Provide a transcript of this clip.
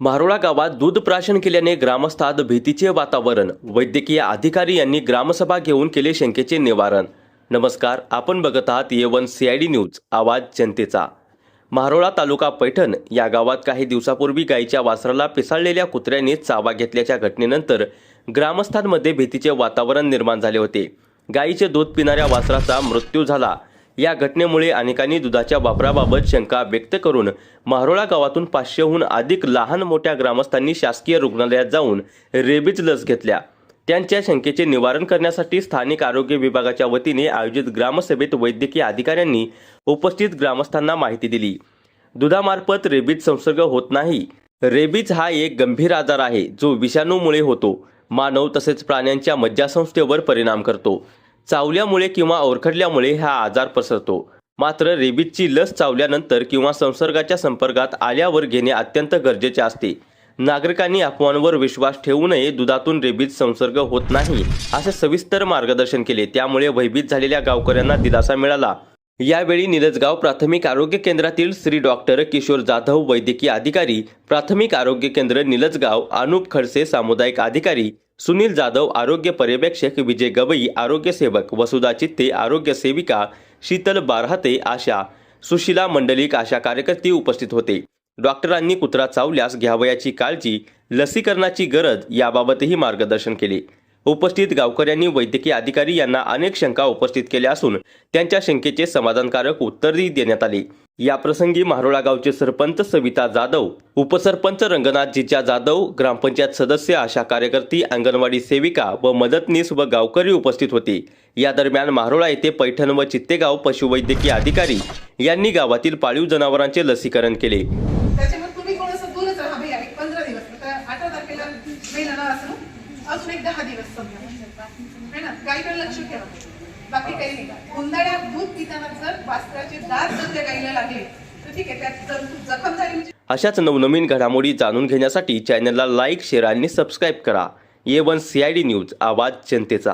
मारोळा गावात दूध प्राशन केल्याने ग्रामस्थात भीतीचे वातावरण. वैद्यकीय अधिकारी यांनी ग्रामसभा घेऊन केले शंकेचे निवारण. नमस्कार आपण बघत आहात A one C I D news आवाज जनतेचा. मारोळा तालुका पैठण या गावात काही दिवसापूर्वी गायीच्या वासराला पिसाळलेल्या कुत्र्याने चावा घेतल्याच्या घटनेनंतर ग्रामस्थांमध्ये भीतीचे वातावरण निर्माण झाले होते. गायीचे दूध पिणाऱ्या वासराचा मृत्यू झाला. या घटनेमुळे अनेकांनी दुधाच्या वापराबाबत शंका व्यक्त करून मारोळा गावातून पाचशेहून अधिक लहान मोठ्या ग्रामस्थांनी शासकीय रुग्णालयात जाऊन रेबीज लस घेतल्या. त्यांच्या शंकेचे निवारण करण्यासाठी स्थानिक आरोग्य विभागाच्या वतीने आयोजित ग्रामसभेत वैद्यकीय अधिकाऱ्यांनी उपस्थित ग्रामस्थांना माहिती दिली. दुधामार्फत रेबीज संसर्ग होत नाही. रेबीज हा एक गंभीर आजार आहे जो विषाणूमुळे होतो. मानव तसेच प्राण्यांच्या मज्जासंस्थेवर परिणाम करतो. चावल्यामुळे किंवा ओरखडल्यामुळे हा आजार पसरतो. मात्र रेबीजची लस चावल्यानंतर किंवा संसर्गाच्या संपर्कात आल्यावर घेणे अत्यंत गरजेचे असते. नागरिकांनी अफवांवर विश्वास ठेवू नये दुधातून रेबीज संसर्ग होत नाही असे सविस्तर मार्गदर्शन केले. त्यामुळे भयभीत झालेल्या गावकऱ्यांना दिलासा मिळाला. यावेळी निलजगाव प्राथमिक आरोग्य केंद्रातील श्री डॉक्टर किशोर जाधव वैद्यकीय अधिकारी प्राथमिक आरोग्य केंद्र निलजगाव अनुप खडसे सामुदायिक अधिकारी सुनील जाधव आरोग्य पर्यवेक्षक विजय गवई आरोग्य सेवक वसुधा चित्ते आरोग्य सेविका शीतल बारहाते आशा सुशिला मंडलिक आशा कार्यकर्ते उपस्थित होते. डॉक्टरांनी कुत्रा चावल्यास घ्यावयाची काळजी लसीकरणाची गरज याबाबतही मार्गदर्शन केले. उपस्थित गावकऱ्यांनी वैद्यकीय अधिकारी यांना अनेक शंका उपस्थित केल्या असून त्यांच्या शंकेचे समाधानकारक उत्तरही देण्यात आले. या प्रसंगी मारोळा गावचे सरपंच सविता जाधव उपसरपंच रंगनाथजीच्या जाधव ग्रामपंचायत सदस्य आशा कार्यकर्ती अंगणवाडी सेविका व मदतनीस व गावकरी उपस्थित होते. या दरम्यान मारोळा येथे पैठण व चित्तेगाव पशुवैद्यकीय अधिकारी यांनी गावातील पाळीव जनावरांचे लसीकरण केले. अजून एक दहा दिवस समजा. है ना? गाईकडे लक्ष ठेवा. बाकी काही नाही. उन्हाळ्यात दूध पिताना जर वास्त्राचे दात जर त्या गाईला लागले तर ठीक आहे त्यात जर जखम झाली म्हणजे अशाच नवनवीन घडामोडी जाणून घेण्यासाठी चॅनलला लाईक शेअर आणि सबस्क्राईब करा. A one C I D news आवाज जनतेचा.